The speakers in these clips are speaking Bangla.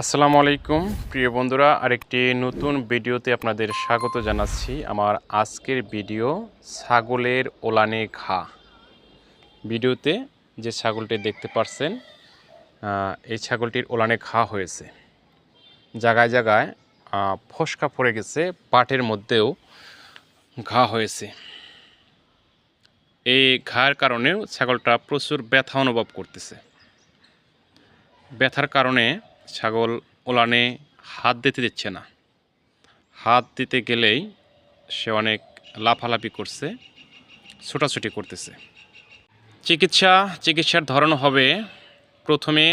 আসসালামু আলাইকুম। প্রিয় বন্ধুরা, আরেকটি নতুন ভিডিওতে আপনাদের স্বাগত জানাচ্ছি। আমার আজকের ভিডিও ছাগলের ওলানে ঘা। ভিডিওতে যে ছাগলটি দেখতে পাচ্ছেন এই ছাগলটির ওলানে ঘা হয়েছে। জায়গায় জায়গায় ফসকা পড়ে গেছে, পাটের মধ্যেও ঘা হয়েছে। এই ঘার কারণেও ছাগলটা প্রচুর ব্যথা অনুভব করতেছে। ব্যথার কারণে ছাগল ওলানে হাত দিতে দিচ্ছে না। হাত দিতে গেলেই সে অনেক লাফালাফি করছে, ছোটাছুটি করতেছে। চিকিৎসা, চিকিৎসার ধরন হবে প্রথমে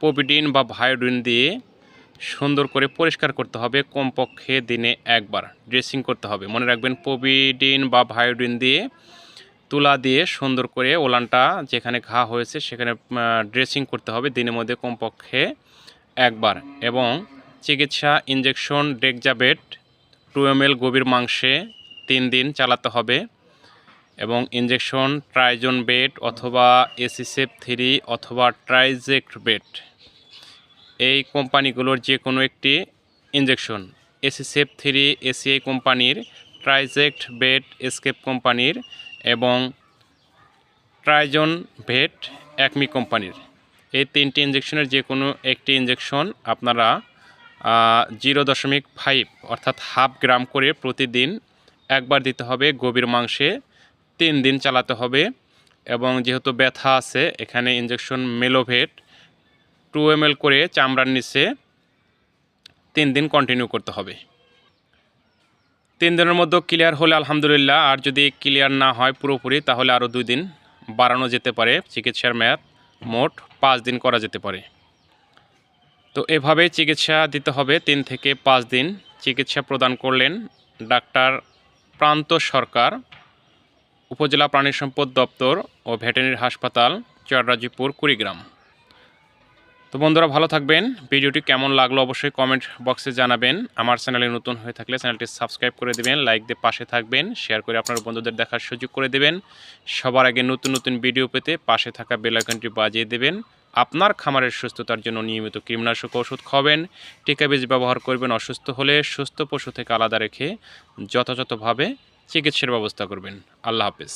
পোভিডিন বা ভায়োডিন দিয়ে সুন্দর করে পরিষ্কার করতে হবে, কমপক্ষে দিনে একবার ড্রেসিং করতে হবে। মনে রাখবেন পোভিডিন বা ভায়োডিন দিয়ে তুলা দিয়ে সুন্দর করে ওলানটা যেখানে ঘা হয়েছে সেখানে ড্রেসিং করতে হবে। দিনের মধ্যে কমপক্ষে একবার এবং চিকিৎসা ইঞ্জেকশন ডেকজাবেট টু এম গভীর মাংসে তিন দিন চালাতে হবে এবং ইঞ্জেকশন ট্রাইজন বেট অথবা এসিসেপ থ্রি অথবা ট্রাইজেক্ট বেট এই কোম্পানিগুলোর যে কোনো একটি ইঞ্জেকশন এসিসেপ থ্রি এসিআই কোম্পানির, ট্রাইজেক্ট বেট এসকেপ কোম্পানির এবং ট্রাইজন ভেট একমি কোম্পানির। এই তিনটি ইঞ্জেকশনের যে কোনো একটি ইঞ্জেকশন আপনারা জিরো দশমিক ফাইভ অর্থাৎ হাফ গ্রাম করে প্রতিদিন একবার দিতে হবে গভীর মাংসে, তিন দিন চালাতে হবে এবং যেহেতু ব্যথা আছে, এখানে ইঞ্জেকশন মেলোভেট টু এম করে চামড়ার নিচে তিন দিন কন্টিনিউ করতে হবে। তিন দিনের মধ্যে ক্লিয়ার হলে আলহামদুলিল্লাহ, আর যদি ক্লিয়ার না হয় পুরোপুরি, তাহলে আরও দুই দিন বাড়ানো যেতে পারে চিকিৎসার মেয়াদ। মোট পাঁচ দিন করা যেতে পারে। তো এভাবে চিকিৎসা দিতে হবে। তিন থেকে পাঁচ দিন চিকিৎসা প্রদান করলেন ডাক্তার প্রান্ত সরকার, উপজেলা প্রাণী সম্পদ দপ্তর ও ভেটেরিনারি হাসপাতাল, চররাজিপুর, কুড়িগ্রাম। তো বন্ধুরা ভালো থাকবেন। ভিডিওটি কেমন লাগল অবশ্যই কমেন্ট বক্সে জানাবেন। আমার চ্যানেলে নতুন হয়ে থাকলে চ্যানেলটি সাবস্ক্রাইব করে দেবেন লাইক দিয়ে পাশে থাকবেন শেয়ার করে আপনার বন্ধুদের দেখার সুযোগ করে দেবেন। সবার আগে নতুন নতুন ভিডিও পেতে পাশে থাকা বেল আইকনটি বাজিয়ে দেবেন। আপনার খামারের সুস্থতার জন্য নিয়মিত কীটনাশক ওষুধ খাবেন। টিকা বীজ ব্যবহার করবেন অসুস্থ হলে সুস্থ পশু থেকে আলাদা রেখে যথাযথভাবে চিকিৎসার ব্যবস্থা করবেন। আল্লাহ হাফেজ।